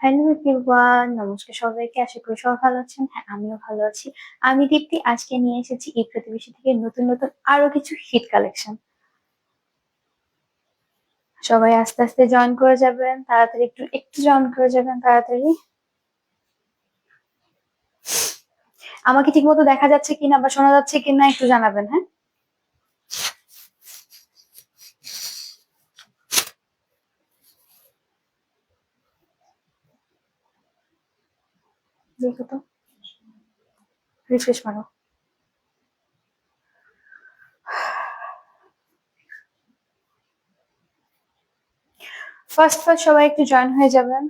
Hello everyone নমস্কার সবাইকে, আশা করি সবাই ভালো আছেন। হ্যাঁ আমিও ভালো আছি। আমি দীপ্তি, আজকে নিয়ে এসেছি এই প্রতিবেশী থেকে নতুন নতুন আরও কিছু হিট কালেকশন সবাই আস্তে আস্তে জয়েন করে যাবেন, তাড়াতাড়ি একটু একটু জয়েন করে যাবেন তাড়াতাড়ি। আমাকে ঠিক মতো দেখা যাচ্ছে কিনা বা শোনা যাচ্ছে কিনা একটু জানাবেন হ্যাঁ? দেখো তো রিফ্রেশ মারো ফার্স্ট ফার্স্ট সবাই একটু জয়েন হয়ে যাবেন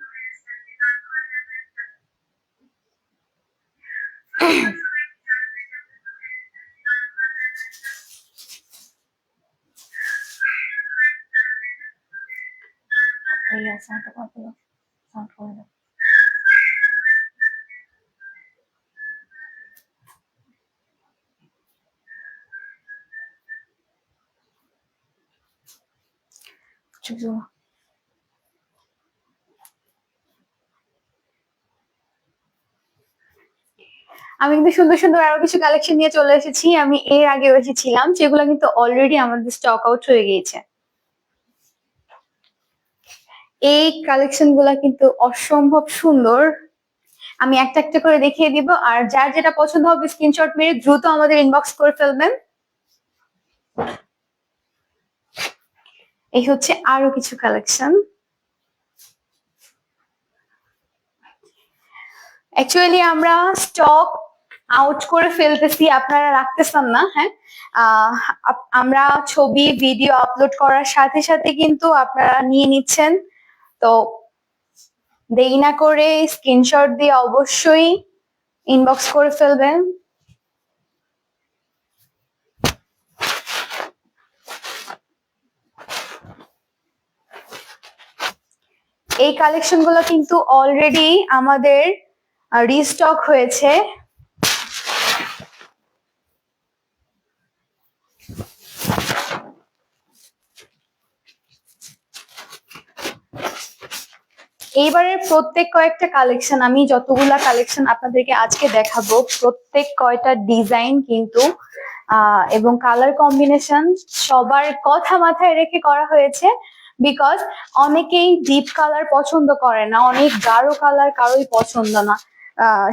ভাইয়া সাউন্ডটা কম করো চুপ আমি কিন্তু সুন্দর সুন্দর আরও কিছু কালেকশন নিয়ে চলে এসেছি। আমি এর আগেও এসেছিলাম, যেগুলো কিন্তু অলরেডি আমাদের স্টক আউট হয়ে গিয়েছে। এই কালেকশনগুলা কিন্তু অসম্ভব সুন্দর। আমি একটা একটা করে দেখিয়ে দিব, আর যার যেটা পছন্দ হবে স্ক্রিনশট মেরে দ্রুত আমাদের ইনবক্স করে ফেলবেন। এই হচ্ছে আরও কিছু কালেকশন অ্যাকচুয়ালি আমরা স্টক আউট করে ফেলতেছি, আপনারা রাখতেছেন না হ্যাঁ? আমরা ছবি ভিডিও আপলোড করার সাথে সাথে কিন্তু আপনারা নিয়ে নিচ্ছেন। তো দেরি না করে স্ক্রিনশট দিয়ে অবশ্যই ইনবক্স করে ফেলবেন। এই কালেকশনগুলো কিন্তু অলরেডি আমাদের রিস্টক হয়েছে। এইবারের প্রত্যেক কয়েকটা কালেকশন আমি যতগুলা কালেকশন আপনাদেরকে আজকে দেখাবো, প্রত্যেক কয়টা ডিজাইন কিন্তু এবং কালার কম্বিনেশন সবার কথা মাথায় রেখে করা হয়েছে। বিকজ অনেকেই ডিপ কালার পছন্দ করে না, অনেক গাঢ় কালার কারোই পছন্দ না।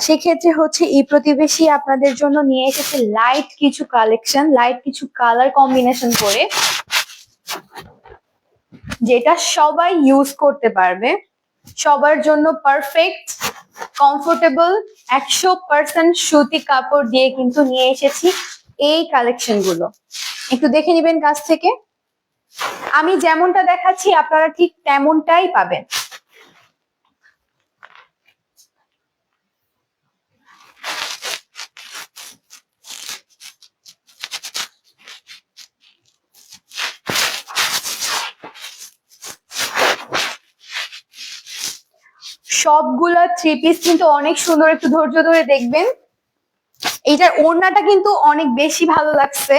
সেক্ষেত্রে হচ্ছে এই প্রতিবেশী আপনাদের জন্য নিয়ে এসেছে লাইট কিছু কালেকশন লাইট কিছু কালার কম্বিনেশন করে, যেটা সবাই ইউজ করতে পারবে। সবার জন্য পারফেক্ট কমফোর্টেবল একশো পার্সেন্ট সুতি কাপড় দিয়ে কিন্তু নিয়ে এসেছি এই কালেকশনগুলো। একটু দেখে নিবেন কাছ থেকে। আমি যেমনটা দেখাচ্ছি, আপনারা ঠিক তেমনটাই পাবেন। সবগুলা থ্রি পিস কিন্তু অনেক সুন্দর, একটু ধৈর্য ধরে দেখবেন। এইটার ওড়নাটা কিন্তু অনেক বেশি ভালো লাগছে।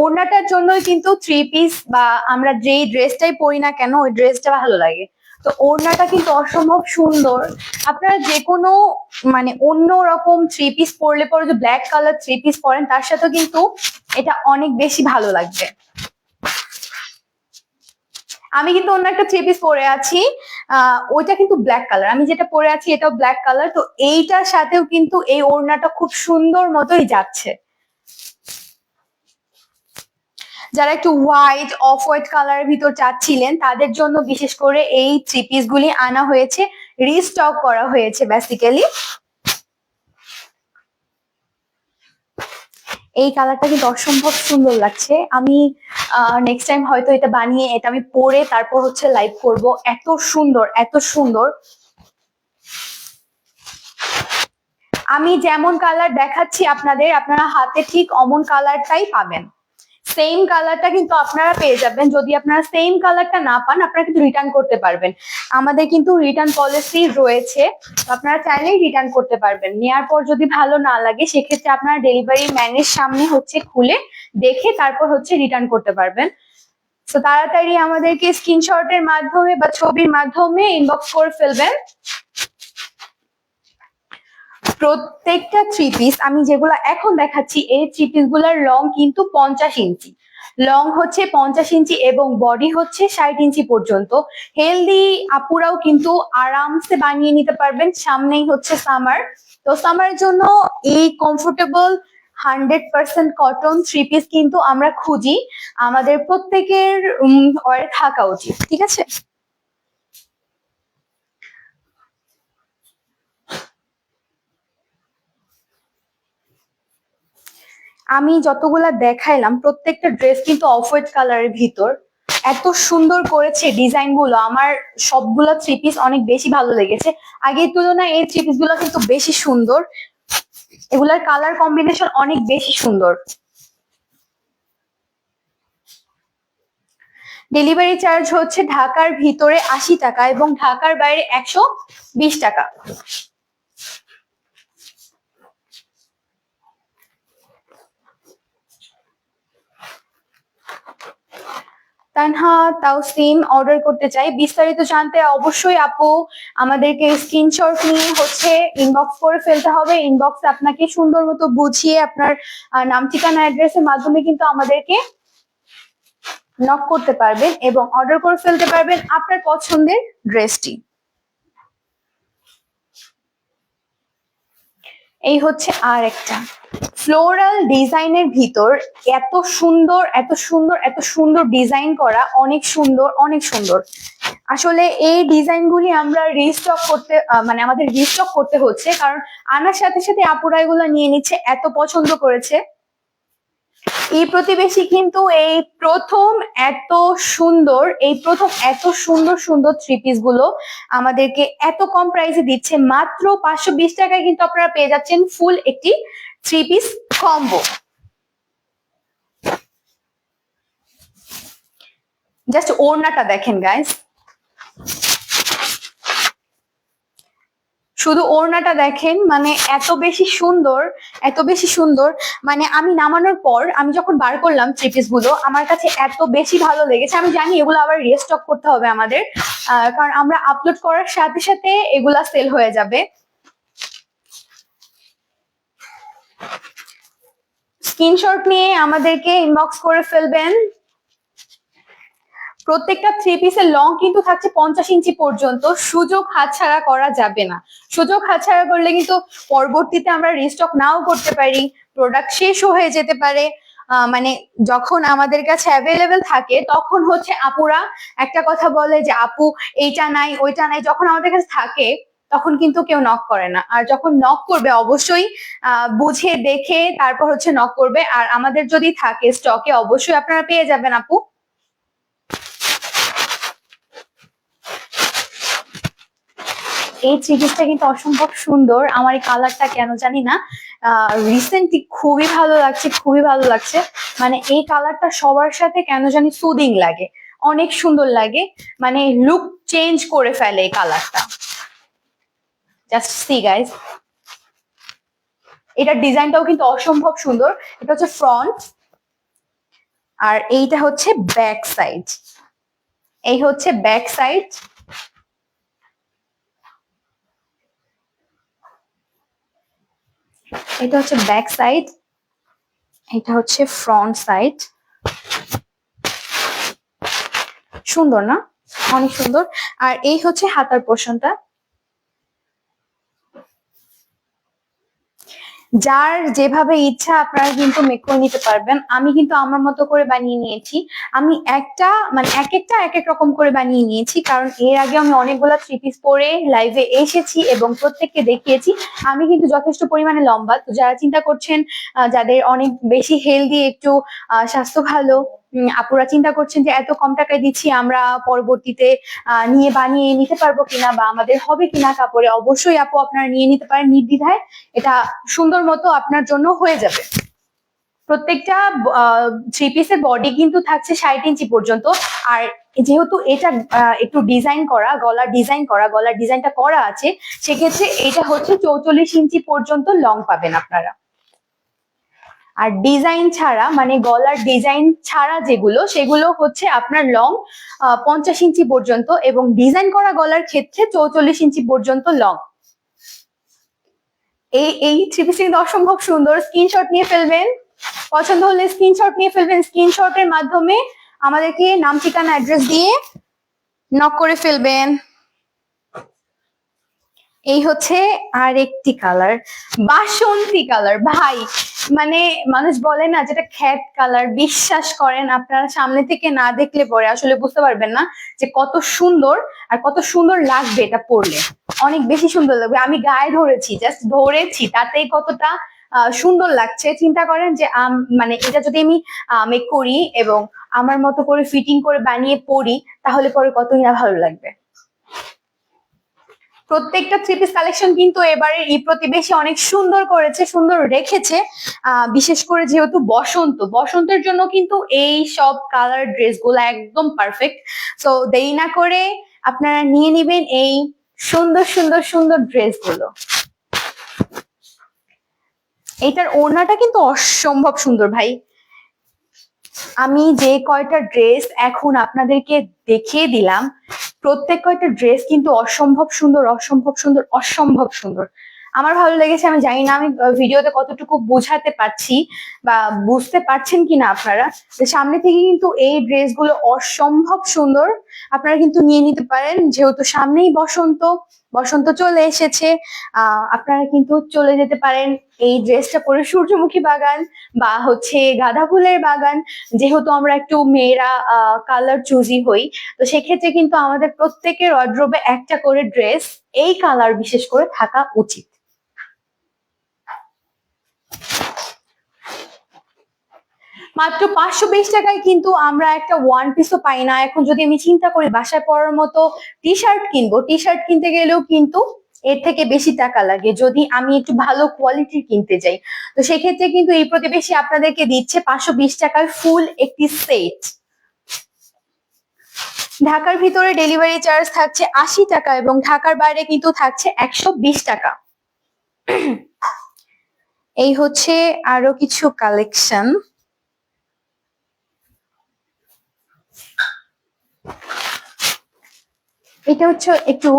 ওড়নাটার জন্যই কিন্তু থ্রি পিস বা আমরা যেই ড্রেসটাই পরি না কেন, ওই ড্রেসটা ভালো লাগে। তো ওড়নাটা কিন্তু অসম্ভব সুন্দর। আপনারা যে কোনো মানে অন্য রকম থ্রি পিস পরলে পরে যে ব্ল্যাক কালার থ্রি পিস পরেন, তার সাথেও কিন্তু এটা অনেক বেশি ভালো লাগবে। আমি কিন্তু অন্য একটা থ্রি পিস পরে আছি। ওইটা কিন্তু ব্ল্যাক কালার আমি যেটা পরে আছি এটাও ব্ল্যাক কালার তো এইটার সাথেও কিন্তু এই ওড়নাটা খুব সুন্দর মতোই যাচ্ছে। যারা একটু হোয়াইট অফ হোয়াইট কালারের ভিতর চাচ্ছিলেন, তাদের জন্য বিশেষ করে এই থ্রি পিস গুলি আনা হয়েছে রিস্টক করা হয়েছে বেসিক্যালি এই কালারটা কিন্তু অসম্ভব সুন্দর লাগছে। আমি নেক্সট টাইম হয়তো এটা বানিয়ে, এটা আমি পরে তারপর হচ্ছে লাইভ করব। এত সুন্দর এত সুন্দর। আমি যেমন কালার দেখাচ্ছি আপনাদের, আপনারা হাতে ঠিক অমন কালারটাই পাবেন। সেম কালারটা কিন্তু আপনারা পেয়ে যাবেন। যদি আপনারা সেম কালারটা না পান, আপনারা কিন্তু রিটার্ন করতে পারবেন। আমাদের কিন্তু রিটার্ন পলিসি রয়েছে। আপনারা চাইলেই রিটার্ন করতে পারবেন। নেওয়ার পর যদি ভালো না লাগে, সেক্ষেত্রে আপনারা ডেলিভারি ম্যানের সামনে হচ্ছে খুলে দেখে তারপর হচ্ছে রিটার্ন করতে পারবেন। তো তাড়াতাড়ি আমাদেরকে স্ক্রিনশটের মাধ্যমে বা ছবির মাধ্যমে ইনবক্স করে ফেলবেন। প্রত্যেকটা থ্রি পিস আমি যেগুলো এখন দেখাচ্ছি, এই থ্রি পিসগুলার লং কিন্তু পঞ্চাশ ইঞ্চি। লং হচ্ছে পঞ্চাশ ইঞ্চি এবং বডি হচ্ছে ষাট ইঞ্চি পর্যন্ত। হেলদি আপুরাও কিন্তু আরামসে বানিয়ে নিতে পারবেন। সামনেই হচ্ছে সামার তো সামার জন্য এই comfortable hundred percent cotton three piece কিন্তু আমরা খুঁজি। আমাদের প্রত্যেকের থাকা উচিত। ঠিক আছে? আমি যতগুলা দেখাইলাম, প্রত্যেকটা ড্রেস কিন্তু অফ হোয়াইট কালারের ভিতর। এত সুন্দর করেছে ডিজাইনগুলো আমার সবগুলা থ্রি পিস অনেক বেশি ভালো লেগেছে। আগের তুলনায় এই থ্রি পিসগুলো কিন্তু বেশি সুন্দর। এগুলার কালার কম্বিনেশন অনেক বেশি সুন্দর। ডেলিভারি চার্জ হচ্ছে ঢাকার ভিতরে আশি টাকা এবং ঢাকার বাইরে একশো বিশ টাকা। তানহা তাওসিম অর্ডার করতে চাই। বিস্তারিত জানতে অবশ্যই আপু আমাদেরকে স্ক্রিনশট নিয়ে হচ্ছে ইনবক্স করে ফেলতে হবে। ইনবক্স আপনাকে সুন্দর মতো বুঝিয়ে আপনার নাম, ঠিকানা অ্যাড্রেসের মাধ্যমে কিন্তু আমাদেরকে নক করতে পারবেন এবং অর্ডার করে ফেলতে পারবেন আপনার পছন্দের ড্রেসটি এই হচ্ছে আর একটা। ফ্লোরাল ডিজাইনের ভিতর এত সুন্দর এত সুন্দর এত সুন্দর ডিজাইন করা অনেক সুন্দর অনেক সুন্দর। আসলে এই ডিজাইনগুলি আমরা রিস্টক করতে মানে আমাদের রিস্টক করতে হচ্ছে, কারণ আনার সাথে সাথে আপুরা এগুলো নিয়ে নিচ্ছে, এত পছন্দ করেছে। এই প্রতিবেশী কিন্তু এই প্রথম এত সুন্দর, এই প্রথম এত সুন্দর সুন্দর থ্রি পিসগুলো আমাদেরকে এত কম প্রাইসে দিচ্ছে। মাত্র পাঁচশো বিশ টাকায় কিন্তু আপনারা পেয়ে যাচ্ছেন ফুল একটি থ্রি পিস কম্বো। জাস্ট ওড়নাটা দেখেন গাইস শুধু ওড়নাটা দেখেন মানে এত বেশি সুন্দর, এত বেশি সুন্দর। মানে আমি নামানোর পর, আমি যখন বার করলাম থ্রি গুলো, আমার কাছে এত বেশি ভালো লেগেছে। আমি জানি এগুলো আবার রিস্টক করতে হবে আমাদের কারণ আমরা আপলোড করার সাথে সাথে এগুলা সেল হয়ে যাবে। স্ক্রিনশট নিয়ে আমাদেরকে ইনবক্স করে ফেলবেন। প্রত্যেকটা থ্রি পিসের লং কিন্তু থাকছে পঞ্চাশ ইঞ্চি পর্যন্ত। সুযোগ হাতছাড়া করা যাবে না। সুযোগ হাতছাড়া করলে কিন্তু পরবর্তীতে আমরা রিস্টক নাও করতে পারি। প্রোডাক্ট শেষ হয়ে যেতে পারে। মানে যখন আমাদের কাছে অ্যাভেলেবেল থাকে, তখন হচ্ছে আপুরা একটা কথা বলে যে, আপু, এইটা নাই, ওইটা নাই। যখন আমাদের কাছে থাকে তখন কিন্তু কেউ নক করে না। আর যখন নক করবে, অবশ্যই বুঝে দেখে তারপর হচ্ছে নক করবে। আর আমাদের যদি থাকে স্টকে অবশ্যই আপনারা পেয়ে যাবেন, আপু। এই পিসটা কিন্তু অসম্ভব সুন্দর। আমার এই কালারটা কেন জানি না। রিসেন্টলি খুবই ভালো লাগছে, খুবই ভালো লাগছে। মানে এই কালারটা সবার সাথে কেন জানি সুদিং লাগে। অনেক সুন্দর লাগে। মানে লুক চেঞ্জ করে ফেলে এই কালারটা জাস্ট সি গাইজ এটার ডিজাইনটাও কিন্তু অসম্ভব সুন্দর। এটা হচ্ছে ফ্রন্ট আর এইটা হচ্ছে ব্যাক সাইড এই হচ্ছে ব্যাক সাইড এটা হচ্ছে ব্যাক সাইড এটা হচ্ছে ফ্রন্ট সাইড সুন্দর না? অনেক সুন্দর। আর এই হচ্ছে হাতার পোর্শনটা যার যেভাবে ইচ্ছা আপনারা কিন্তু মেক করে নিতে পারবেন। আমি কিন্তু আমার মতো করে বানিয়ে নিয়েছি। আমি একটা মানে এক একটা, এক এক রকম করে বানিয়ে নিয়েছি। কারণ এর আগে আমি অনেকগুলো থ্রি পিস পরে লাইভে এসেছি এবং প্রত্যেককে দেখিয়েছি। আমি কিন্তু যথেষ্ট পরিমাণে লম্বা। তো যারা চিন্তা করছেন যাদের অনেক বেশি হেলদি একটু স্বাস্থ্য ভালো আপুরা চিন্তা করছেন যে এত কম টাকায় দিচ্ছি, আমরা পরবর্তীতে নিয়ে বানিয়ে নিতে পারব কিনা বা আমাদের হবে কিনা কাপড়ে, অবশ্যই আপু আপনারা নিয়ে নিতে পারেন নির্দ্বিধায়। এটা সুন্দর মতো আপনার জন্য হয়ে যাবে। প্রত্যেকটা থ্রি পিসের বডি কিন্তু থাকছে ষাট ইঞ্চি পর্যন্ত। আর যেহেতু এটা একটু ডিজাইন করা, গলার ডিজাইন করা, গলার ডিজাইনটা করা আছে, সেক্ষেত্রে এটা হচ্ছে চৌচল্লিশ ইঞ্চি পর্যন্ত লং পাবেন আপনারা। আর ডিজাইন ছাড়া মানে গলার ডিজাইন ছাড়া যেগুলো, সেগুলো হচ্ছে আপনার লং পঞ্চাশ ইঞ্চি পর্যন্ত এবং ডিজাইন করা গলার ক্ষেত্রে চৌচল্লিশ ইঞ্চি পর্যন্ত লং এই এই থ্রি অসম্ভব সুন্দর। স্ক্রিনশট নিয়ে ফেলবেন। পছন্দ হলে স্ক্রিনশট নিয়ে ফেলবেন। স্ক্রিনশটের মাধ্যমে আমাদেরকে নাম, ঠিকানা অ্যাড্রেস দিয়ে নক করে ফেলবেন। এই হচ্ছে আরেকটি কালার বাসন্তী কালার ভাই মানে মানুষ বলে না, যেটা খ্যাত কালার বিশ্বাস করেন আপনারা সামনে থেকে না দেখলে পরে আসলে বুঝতে পারবেন না যে কত সুন্দর আর কত সুন্দর লাগবে এটা পরলে। অনেক বেশি সুন্দর লাগবে। আমি গায়ে ধরেছি জাস্ট ধরেছি, তাতেই কতটা সুন্দর লাগছে। চিন্তা করেন যে মানে এটা যদি আমি মেক করি এবং আমার মতো করে ফিটিং করে বানিয়ে পরি, তাহলে পরে কতই না ভালো লাগবে। প্রত্যেকটা থ্রি পিস কালেকশন কিন্তু এবারে এই প্রতিবেশী অনেক সুন্দর করেছে, সুন্দর রেখেছে। বিশেষ করে যেহেতু বসন্ত, বসন্তের জন্য কিন্তু এই সব কালার ড্রেসগুলো একদম পারফেক্ট সো দেরি না করে আপনারা নিয়ে নেবেন এই সুন্দর সুন্দর সুন্দর ড্রেসগুলো এইটার ওড়নাটা কিন্তু অসম্ভব সুন্দর ভাই। আমি যে কয়টা ড্রেস এখন আপনাদেরকে দেখিয়ে দিলাম প্রত্যেক কয়টা ড্রেস কিন্তু অসম্ভব সুন্দর অসম্ভব সুন্দর অসম্ভব সুন্দর। আমার ভালো লেগেছে, আমি জানি না আমি ভিডিওতে কতটুকু বোঝাতে পারছি বা বুঝতে পারছেন কিনা আপনারা। যে সামনে থেকে কিন্তু এই ড্রেসগুলো অসম্ভব সুন্দর, আপনারা কিন্তু নিয়ে নিতে পারেন। যেহেতু সামনেই বসন্ত বসন্ত চলে এসেছে। আপনারা কিন্তু চলে যেতে পারেন এই ড্রেসটা পরে সূর্যমুখী বাগান বা হচ্ছে গাঁদা ফুলের বাগান। যেহেতু আমরা একটু মেয়েরা কালার চুজি হই, তো সেক্ষেত্রে কিন্তু আমাদের প্রত্যেকের অড্রবে একটা করে ড্রেস এই কালার বিশেষ করে থাকা উচিত। মাত্র পাঁচশো বিশ টাকায় কিন্তু আমরা একটা ওয়ান পিসও পাই না। এখন যদি আমি চিন্তা করি, বাসায় পরার মতো টি শার্ট কিনবো টি শার্ট কিনতে গেলেও কিন্তু এর থেকে বেশি টাকা লাগে। যদি আমি একটু ভালো কোয়ালিটির কিনতে যাই, তো সেক্ষেত্রে কিন্তু এই প্রতিবেশী আপনাদেরকে দিচ্ছে পাঁচশো বিশ টাকায় ফুল একটি সেট ঢাকার ভিতরে ডেলিভারি চার্জ থাকছে আশি টাকা এবং ঢাকার বাইরে কিন্তু থাকছে একশো বিশ টাকা। এই হচ্ছে আরও কিছু কালেকশন এটা হচ্ছে একটু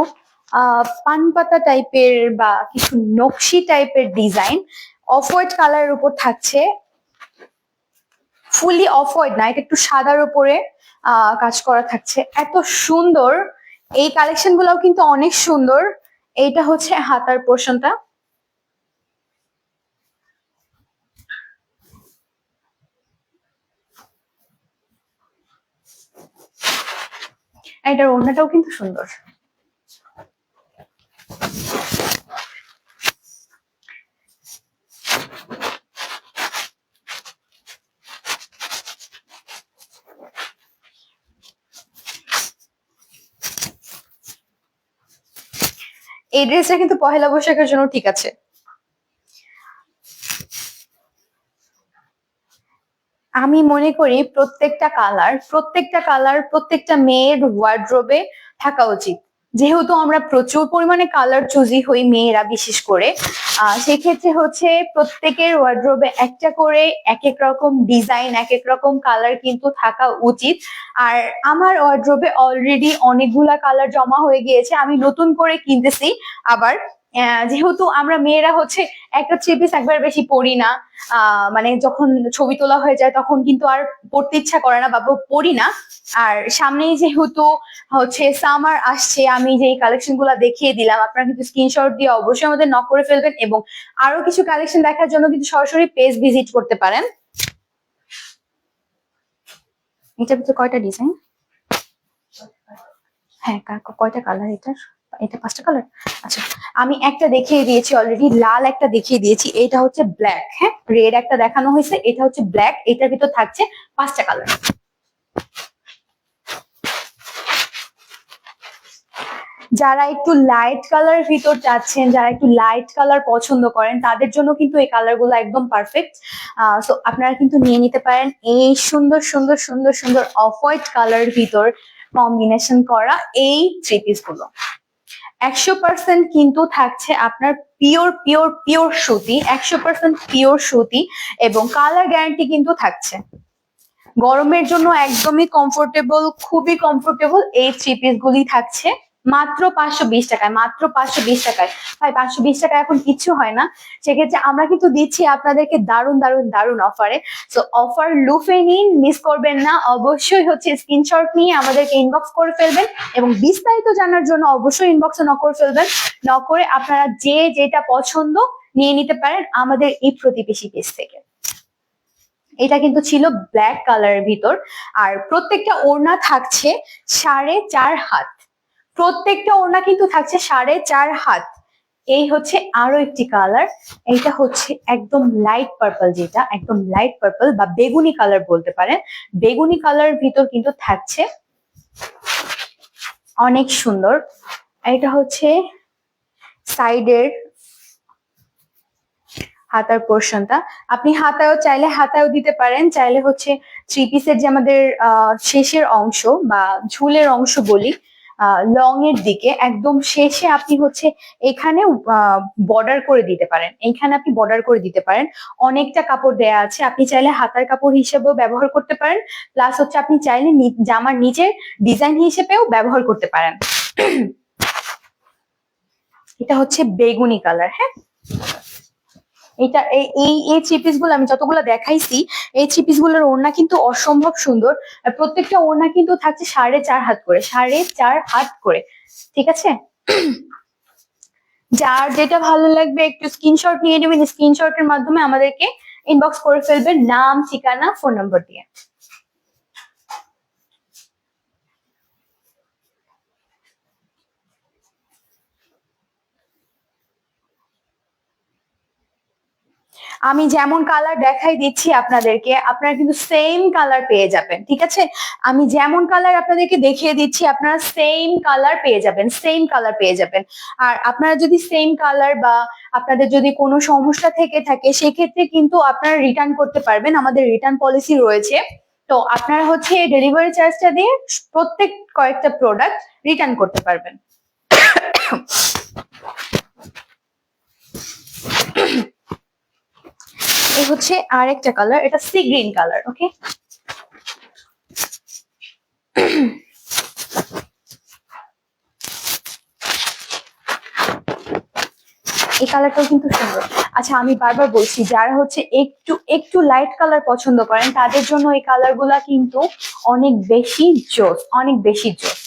পান পাতা টাইপের বা কিছু নকশি টাইপের ডিজাইন অফ হোয়াইট কালারের উপর থাকছে। ফুলি অফ হোয়াইট না, এটা একটু সাদার উপরে কাজ করা থাকছে। এত সুন্দর। এই কালেকশন গুলাও কিন্তু অনেক সুন্দর। এইটা হচ্ছে হাতার পোর্শনটা এটার ওড়নাটাও কিন্তু সুন্দর। এই ড্রেসটা কিন্তু পহেলা বৈশাখের জন্য ঠিক আছে। আমি মনে করি প্রত্যেকটা কালার প্রত্যেকটা কালার প্রত্যেকটা মেয়ের ওয়ার্ড্রোবে থাকা উচিত। যেহেতু আমরা প্রচুর পরিমাণে কালার চুজি হই মেয়েরা বিশেষ করে সেক্ষেত্রে হচ্ছে প্রত্যেকের ওয়ার্ড্রোবে একটা করে এক এক রকম ডিজাইন এক এক রকম কালার কিন্তু থাকা উচিত। আর আমার ওয়ার্ড্রোবে অলরেডি অনেকগুলা কালার জমা হয়ে গিয়েছে, আমি নতুন করে কিনতেছি, আবার যেহেতু আমরা মেয়েরা হচ্ছে একটা থ্রি পিস একবার বেশি পরি না মানে যখন ছবি তোলা হয়ে যায় তখন কিন্তু আর পড়তে ইচ্ছা করে না বা পড়ি না। আর সামনেই যেহেতু হচ্ছে সামার আসছে, আমি যে কালেকশনগুলা দেখিয়ে দিলাম, আপনারা কিন্তু স্ক্রিনশট দিয়ে অবশ্যই আমাদের নক করে ফেলবেন এবং আরও কিছু কালেকশন দেখার জন্য কিন্তু সরাসরি পেজ ভিজিট করতে পারেন। ভিতরে কয়টা ডিজাইন হ্যাঁ কয়টা কালার এটার? এটা পাঁচটা কালার আচ্ছা আমি একটা দেখিয়ে দিয়েছি অলরেডি লাল একটা দেখিয়ে দিয়েছি, এটা হচ্ছে ব্ল্যাক হ্যাঁ? রেড একটা দেখানো হয়েছে, এটা হচ্ছে ব্ল্যাক এটার ভিতর থাকছে পাঁচটা কালার যারা একটু লাইট কালার ভিতর চাচ্ছেন যারা একটু লাইট কালার পছন্দ করেন, তাদের জন্য কিন্তু এই কালারগুলো একদম পারফেক্ট সো আপনারা কিন্তু নিয়ে নিতে পারেন এই সুন্দর সুন্দর সুন্দর সুন্দর অফ হোয়াইট কালার ভিতর কম্বিনেশন করা এই থ্রি পিসগুলো। একশো পার্সেন্ট কিন্তু থাকছে আপনার পিওর পিওর পিওর সুতি, একশো পার্সেন্ট পিওর সুতি এবং কালার গ্যারান্টি কিন্তু থাকছে। গরমের জন্য একদমই কমফোর্টেবল খুবই কমফোর্টেবল এই থ্রি পিস গুলি থাকছে। মাত্র পাঁচশো বিশ টাকায়, মাত্র পাঁচশো বিশ টাকায়। ভাই, পাঁচশো বিশ টাকা এখন কিচ্ছু হয় না। সেক্ষেত্রে আমরা কিন্তু দিচ্ছি আপনাদেরকে দারুণ দারুণ দারুণ অফারে তো অফার লুফে নিন মিস করবেন না। অবশ্যই হচ্ছে স্ক্রিনশট নিয়ে আমাদেরকে ইনবক্স করে ফেলবেন এবং বিস্তারিত জানার জন্য অবশ্যই ইনবক্সে নক করে ফেলবেন। নক করে আপনারা যে যেটা পছন্দ নিয়ে নিতে পারেন আমাদের এই প্রতিবেশী পেজ থেকে। এটা কিন্তু ছিল ব্ল্যাক কালারের ভিতর। আর প্রত্যেকটা ওড়না থাকছে সাড়ে চার হাত। প্রত্যেকটা ওড়না কিন্তু থাকছে সাড়ে চার হাত। এই হচ্ছে আরও একটি কালার এইটা হচ্ছে একদম লাইট পার্পল যেটা, একদম লাইট পার্পল বা বেগুনি কালার বলতে পারেন। বেগুনি কালার ভিতর কিন্তু থাকছে অনেক সুন্দর। এটা হচ্ছে সাইডের হাতার পোর্শনটা আপনি হাতায়ও চাইলে হাতায়ও দিতে পারেন। চাইলে হচ্ছে থ্রি পিসের যে আমাদের শেষের অংশ বা ঝুলের অংশ বলি লং এর দিকে একদম শেষে আপনি হচ্ছে এখানে বর্ডার করে দিতে পারেন। এইখানে আপনি বর্ডার করে দিতে পারেন। অনেকটা কাপড় দেয়া আছে। আপনি চাইলে হাতার কাপড় হিসেবেও ব্যবহার করতে পারেন। প্লাস হচ্ছে আপনি চাইলে জামার নিচের ডিজাইন হিসেবেও ব্যবহার করতে পারেন। এটা হচ্ছে বেগুনি কালার হ্যাঁ? এটা এই এই থ্রি পিসগুলো আমি যতগুলো দেখাইছি, এই থ্রি পিসগুলোর ওড়না কিন্তু অসম্ভব সুন্দর। প্রত্যেকটা ওড়না কিন্তু থাকছে সাড়ে চার হাত করে, সাড়ে চার হাত করে, ঠিক আছে? যার যেটা ভালো লাগবে একটু স্ক্রিনশট নিয়ে নেবেন। স্ক্রিনশটের মাধ্যমে আমাদেরকে ইনবক্স করে ফেলবেন। নাম, ঠিকানা ফোন নম্বর দিয়ে। আমি যেমন কালার দেখাই দিচ্ছি আপনাদেরকে, আপনারা কিন্তু সেম কালার পেয়ে যাবেন, ঠিক আছে? আমি যেমন কালার আপনাদেরকে দেখিয়ে দিচ্ছি, আপনারা সেম কালার পেয়ে যাবেন সেম কালার পেয়ে যাবেন। আর আপনারা যদি সেম কালার বা আপনাদের যদি কোনো সমস্যা থেকে থাকে, সেক্ষেত্রে কিন্তু আপনারা রিটার্ন করতে পারবেন, আমাদের রিটার্ন পলিসি রয়েছে। তো আপনারা হচ্ছে ডেলিভারি চার্জটা দিয়ে প্রত্যেক কয়েকটা প্রোডাক্ট রিটার্ন করতে পারবেন। এই হচ্ছে আর একটা কালার এটা সি গ্রিন কালার ওকে এই কালারটাও কিন্তু সুন্দর। আচ্ছা আমি বারবার বলছি, যারা হচ্ছে একটু একটু লাইট কালার পছন্দ করেন, তাদের জন্য এই কালারগুলা কিন্তু অনেক বেশি জোস, অনেক বেশি জোস।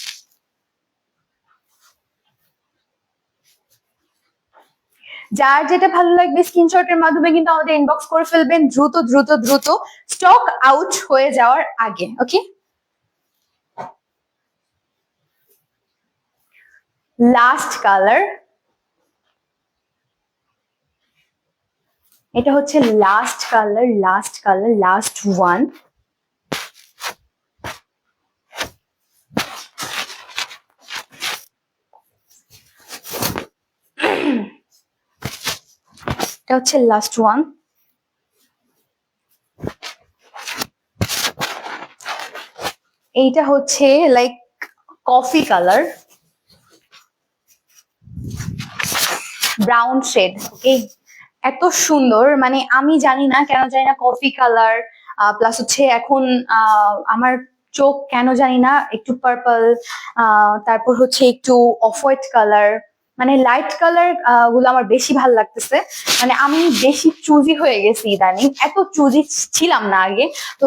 যার যেটা ভালো লাগবে স্ক্রিনশটের মাধ্যমে কিন্তু আমাদের ইনবক্স করে ফেলবেন দ্রুত দ্রুত দ্রুত স্টক আউট হয়ে যাওয়ার আগে ওকে লাস্ট কালার এটা হচ্ছে last colour last colour last one এটা হচ্ছে লাস্ট ওয়ান এইটা হচ্ছে like coffee colour brown shade okay এত সুন্দর মানে আমি জানি না কেন জানি না কফি কালার প্লাস হচ্ছে এখন আমার চোখ কেন জানি না, একটু পার্পল তারপর হচ্ছে একটু অফ হোয়াইট কালার মানে লাইট কালারগুলো আমার বেশি ভালো লাগতেছে। মানে আমি বেশি চুজি হয়ে গেছি ইদানিং। এত চুজি ছিলাম না আগে। তো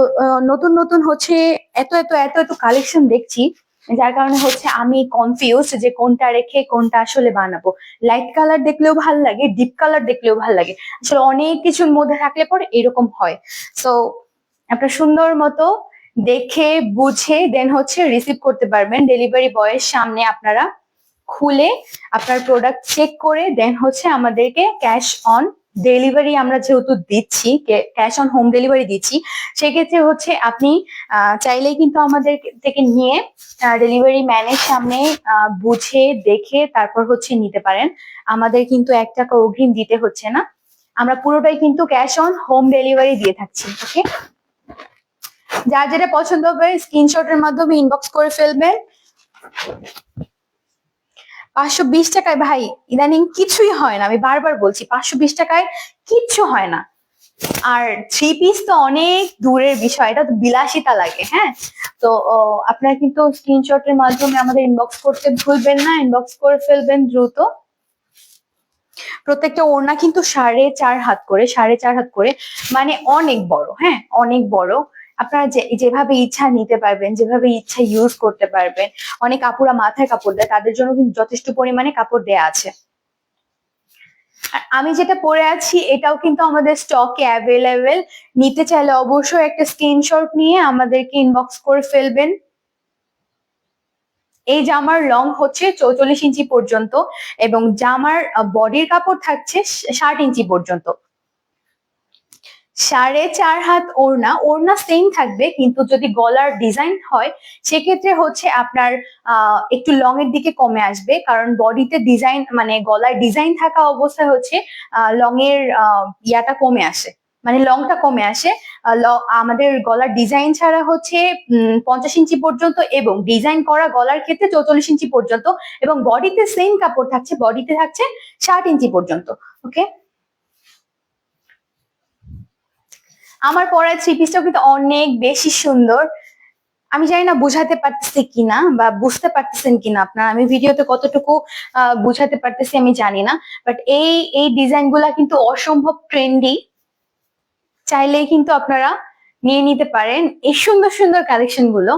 নতুন নতুন হচ্ছে এত এত এত এত কালেকশন দেখছি। যার কারণে হচ্ছে আমি কনফিউজ যে কোনটা রেখে কোনটা আসলে বানাবো। লাইট কালার দেখলেও ভালো লাগে ডিপ কালার দেখলেও ভালো লাগে। আসলে অনেক কিছুর মধ্যে থাকলে পরে এরকম হয়। সো আপনার সুন্দর মতো দেখে, বুঝে দেন হচ্ছে রিসিভ করতে পারবেন। ডেলিভারি বয়ের সামনে আপনারা খুলে আপনার প্রোডাক্ট চেক করে দেন হচ্ছে আমাদেরকে ক্যাশ অন ডেলিভারি আমরা যেহেতু দিচ্ছি ক্যাশ অন হোম ডেলিভারি দিচ্ছি, সেক্ষেত্রে হচ্ছে আপনি চাইলেই কিন্তু আমাদের থেকে নিয়ে ডেলিভারি ম্যানের সামনে বুঝে, দেখে তারপর হচ্ছে নিতে পারেন। আমাদের কিন্তু এক টাকা অগ্রিম দিতে হচ্ছে না। আমরা পুরোটাই কিন্তু ক্যাশ অন হোম ডেলিভারি দিয়ে থাকছি ওকে যার যেটা পছন্দ হবে স্ক্রিনশটের মাধ্যমে ইনবক্স করে ফেলবেন। পাঁচশো বিশ টাকায়, ভাই, ইদানিং কিছুই হয় না। আমি বারবার বলছি, পাঁচশো বিশ টাকায় কিচ্ছু হয় না। আর থ্রি পিস তো অনেক দূরের বিষয়, এটা তো বিলাসিতা লাগে হ্যাঁ? তো আপনারা কিন্তু স্ক্রিনশটের মাধ্যমে আমাদের ইনবক্স করতে ভুলবেন না ইনবক্স করে ফেলবেন দ্রুত। প্রত্যেকটা ওড়না কিন্তু সাড়ে চার হাত করে, সাড়ে চার হাত করে মানে অনেক বড় হ্যাঁ? অনেক বড়। আপনারা যেভাবে ইচ্ছা নিতে পারবেন, যেভাবে ইচ্ছা ইউজ করতে পারবেন, অনেক কাপড়া মাথায় কাপড় দেয়, তাদের জন্য কিন্তু যথেষ্ট পরিমাণে কাপড় দেয়া আছে। আমি যেটা পরে আছি, এটাও কিন্তু আমাদের স্টকে অ্যাভেলেবেল নিতে চাইলে অবশ্যই একটা স্ক্রিনশট নিয়ে আমাদেরকে ইনবক্স করে ফেলবেন। এই জামার লং হচ্ছে চৌচল্লিশ ইঞ্চি পর্যন্ত এবং জামার বডির কাপড় থাকছে ষাট ইঞ্চি পর্যন্ত। সাড়ে চার হাত ওড়না ওড়না সেম থাকবে, কিন্তু যদি গলার ডিজাইন হয়, সেক্ষেত্রে হচ্ছে আপনার একটু লং এর দিকে কমে আসবে, কারণ বডিতে ডিজাইন মানে গলার ডিজাইন থাকা অবস্থায় হচ্ছে লং এর ইয়াটা কমে আসে। মানে লংটা কমে আসে। আমাদের গলার ডিজাইন ছাড়া হচ্ছে পঞ্চাশ ইঞ্চি পর্যন্ত এবং ডিজাইন করা গলার ক্ষেত্রে চৌচল্লিশ ইঞ্চি পর্যন্ত এবং বডিতে সেম কাপড় থাকছে বডিতে থাকছে ষাট ইঞ্চি পর্যন্ত ওকে আমার পড়ার থ্রি পিসটাও কিন্তু অনেক বেশি সুন্দর। আমি জানি না বুঝাতে পারতেছি কিনা বা বুঝতে পারতেছেন কিনা আপনারা। আমি ভিডিওতে কতটুকু বুঝাতে পারতেছি আমি জানি না। বাট এই এই ডিজাইনগুলা কিন্তু অসম্ভব ট্রেন্ডি। চাইলে কিন্তু আপনারা নিয়ে নিতে পারেন। এই সুন্দর সুন্দর কালেকশনগুলো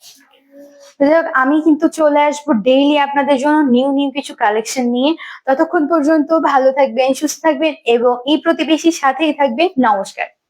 তো যাই হোক, আমি কিন্তু চলে আসব ডেইলি আপনাদের জন্য নিউ নিউ কিছু কালেকশন নিয়ে। ততক্ষণ পর্যন্ত ভালো থাকবেন, সুস্থ থাকবেন এবং এই প্রতিবেশীর সাথেই থাকবেন। নমস্কার।